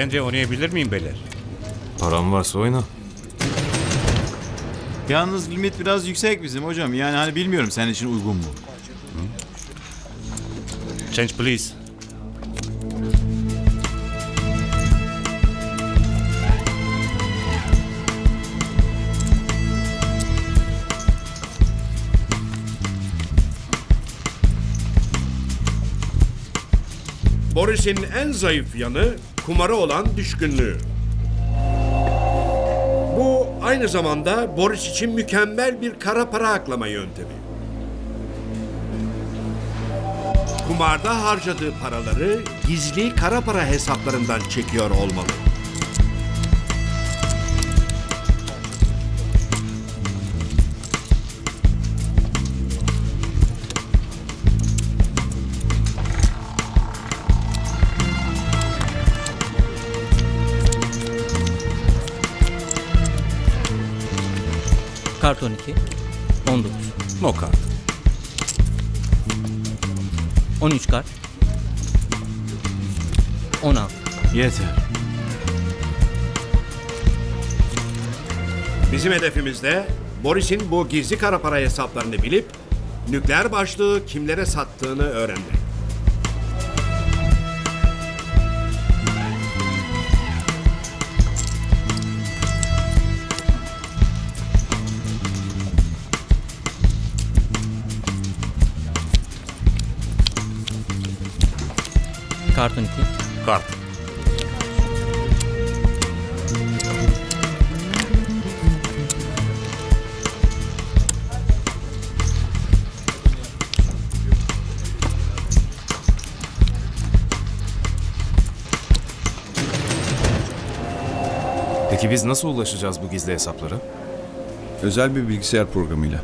Ben de oynayabilir miyim beyler? Param varsa oyna. Yalnız limit biraz yüksek bizim hocam. Yani hani bilmiyorum senin için uygun mu? Change please. Boris'in en zayıf yanı kumara olan düşkünlüğü. Bu aynı zamanda Boris için mükemmel bir kara para aklama yöntemi. Kumarda harcadığı paraları gizli kara para hesaplarından çekiyor olmalı. Kart 12. 19. No card. 13 kart. 16. Yeter. Bizim hedefimizde Boris'in bu gizli kara para hesaplarını bilip nükleer başlığı kimlere sattığını öğrenmek. Kart 12. Kart. Peki biz nasıl ulaşacağız bu gizli hesaplara? Özel bir bilgisayar programıyla.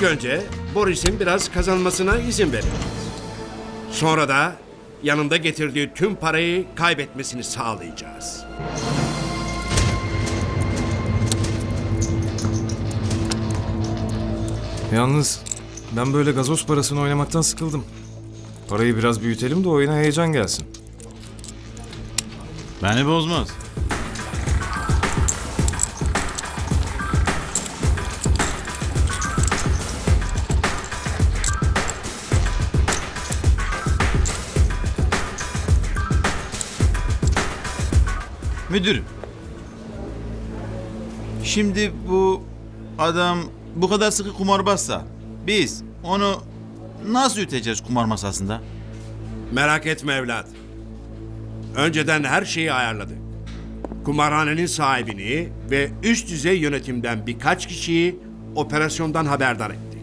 İlk önce Boris'in biraz kazanmasına izin veririz. Sonra da yanında getirdiği tüm parayı kaybetmesini sağlayacağız. Yalnız ben böyle gazoz parasını oynamaktan sıkıldım. Parayı biraz büyütelim de oyuna heyecan gelsin. Beni bozmaz. Müdürüm. Şimdi bu adam bu kadar sıkı kumarbazsa biz onu nasıl üteceğiz kumar masasında? Merak etme evlat. Önceden her şeyi ayarladık. Kumarhanenin sahibini ve üst düzey yönetimden birkaç kişiyi operasyondan haberdar ettik.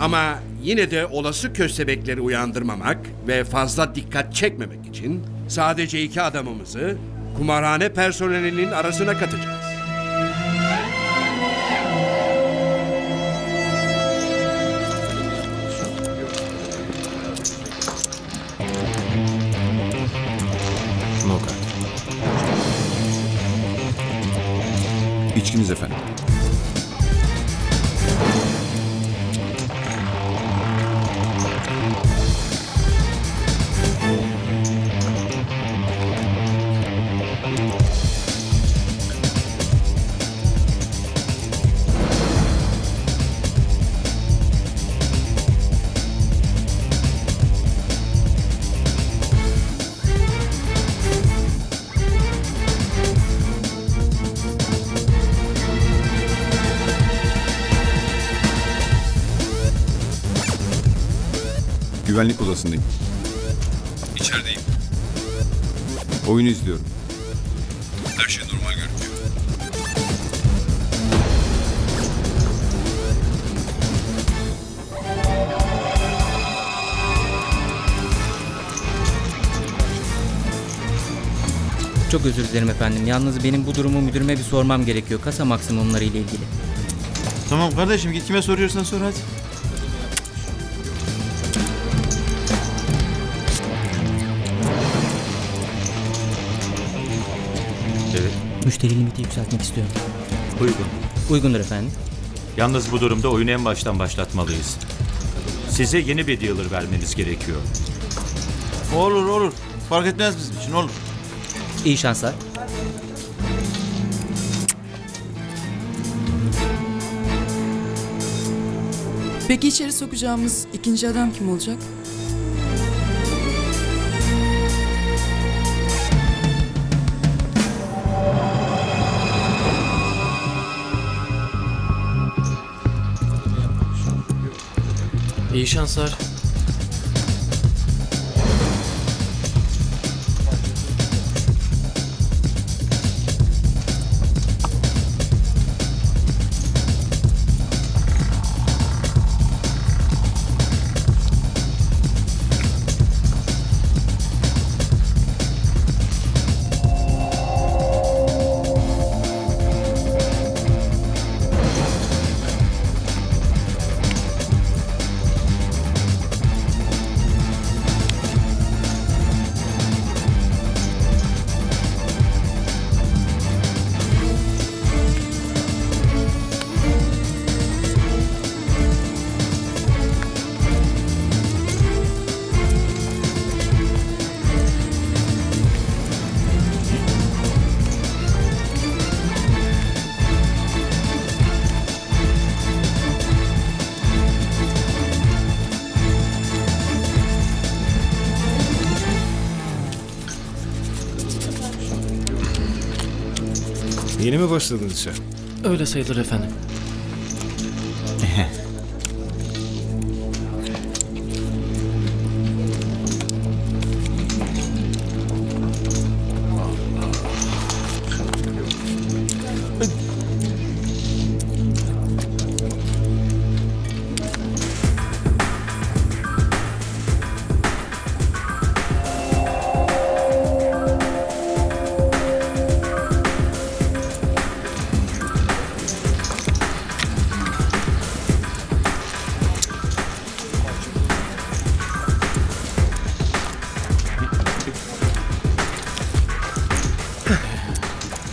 Ama yine de olası köstebekleri uyandırmamak ve fazla dikkat çekmemek için sadece iki adamımızı kumarhane personelinin arasına katacağız. İçkiniz efendim. Güvenlik odasındayım. İçerideyim. Oyunu izliyorum. Her şey normal görünüyor. Çok özür dilerim efendim. Yalnız benim bu durumu müdürüme bir sormam gerekiyor. Kasa maksimumları ile ilgili. Tamam kardeşim git kime soruyorsan sor hadi. Müşteri limiti yükseltmek istiyorum. uygun. Uygundur efendim. Yalnız bu durumda oyunu en baştan başlatmalıyız. Size yeni bir dealer vermeniz gerekiyor. Olur olur. Fark etmez bizim için olur. İyi şanslar. Peki içeri sokacağımız ikinci adam kim olacak? İyi şanslar. Mi başladın işe? Öyle sayılır efendim.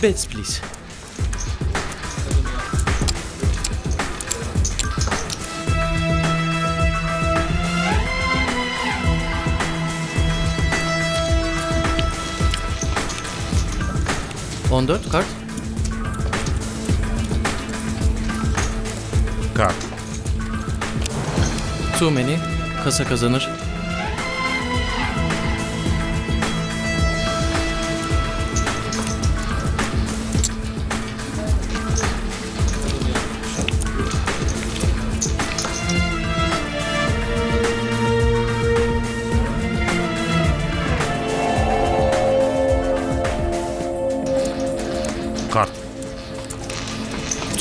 Bets please. On dört kart. Kart. Too many. Kasa kazanır.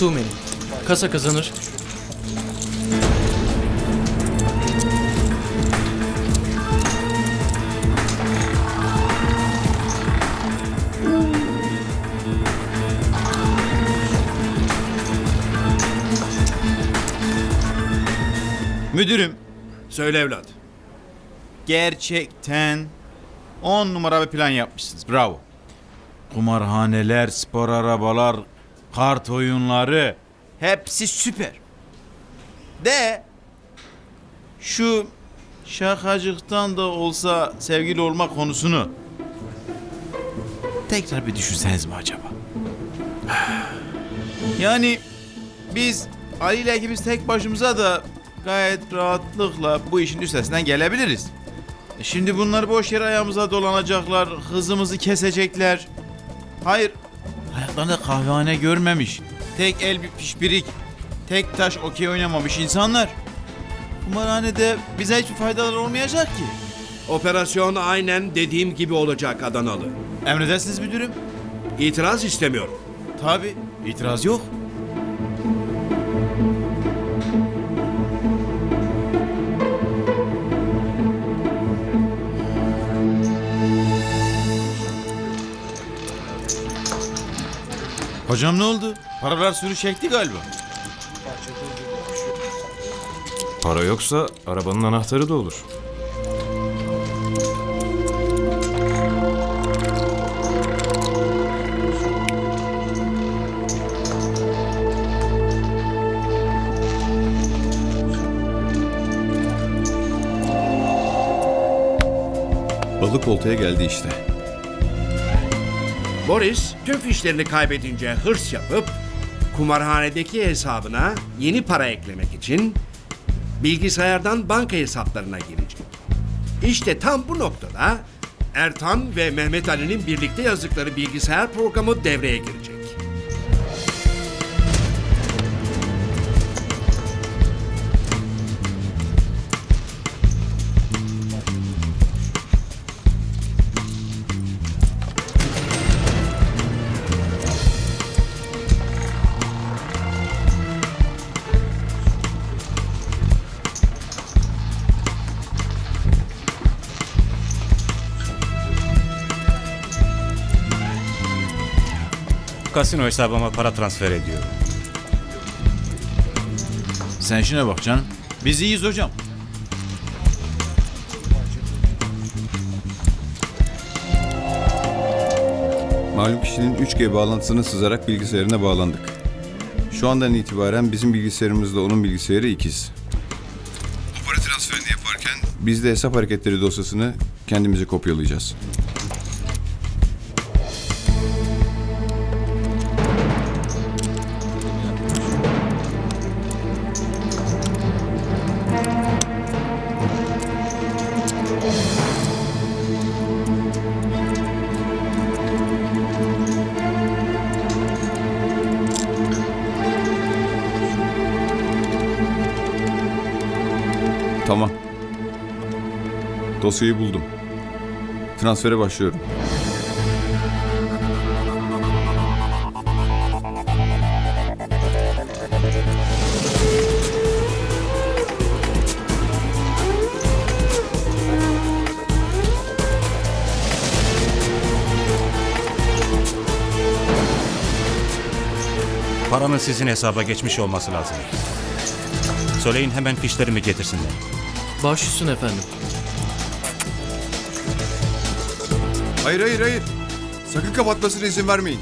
Too many. Kasa kazanır. Müdürüm Söyle evlat. gerçekten 10 numara bir plan yapmışsınız. Bravo. Kumarhaneler, spor arabalar, kart oyunları hepsi süper. De şu şakacıktan da olsa sevgili olma konusunu tekrar bir düşünseniz mi acaba? Yani biz Ali ile ikimiz tek başımıza da gayet rahatlıkla bu işin üstesinden gelebiliriz. E Şimdi bunlar boş yere ayağımıza dolanacaklar, hızımızı kesecekler. Hayır, hayatlarında kahvehane görmemiş, tek el bir pişpirik, tek taş okey oynamamış insanlar. Kumarhanede bize hiçbir faydalar olmayacak ki. Operasyon aynen dediğim gibi olacak Adanalı. Emredersiniz müdürüm. İtiraz istemiyorum. Tabi, itiraz yok. Hocam ne oldu? Paralar sürü çekti galiba. Para yoksa arabanın anahtarı da olur. Balık oltaya geldi işte. Boris tüm fişlerini kaybedince hırs yapıp kumarhanedeki hesabına yeni para eklemek için bilgisayardan banka hesaplarına girecek. İşte tam bu noktada Ertan ve Mehmet Ali'nin birlikte yazdıkları bilgisayar programı devreye girecek. Kasino hesabıma para transfer ediyorum. Sen şuna bak canım. Biz iyiyiz hocam. Malum kişinin 3G bağlantısını sızarak bilgisayarına bağlandık. Şu andan itibaren bizim bilgisayarımızla onun bilgisayarı ikiz. O para transferini yaparken biz de hesap hareketleri dosyasını kendimize kopyalayacağız. Dosyayı buldum. Transfere başlıyorum. Paranın sizin hesaba geçmiş olması lazım. Söyleyin hemen fişlerimi getirsinler. Baş üstüne efendim. Hayır hayır hayır. Sakın kapatmasına izin vermeyin.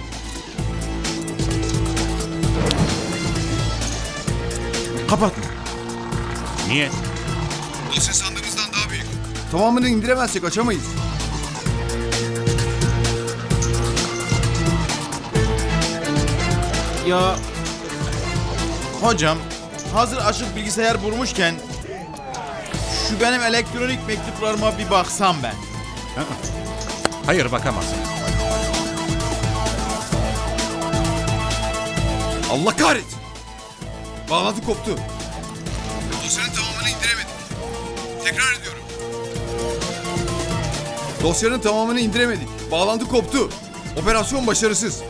Kapatma. Niye? Dosya sandığımızdan daha büyük. Tamamını indiremezsek açamayız. Ya hocam hazır açık bilgisayar bulmuşken şu benim elektronik mektuplarıma bir baksam ben. Hayır bakamazsın. Allah kahretsin. Bağlantı koptu. Dosyanın tamamını indiremedik. Tekrar ediyorum. Dosyanın tamamını indiremedik. Bağlantı koptu. Operasyon başarısız.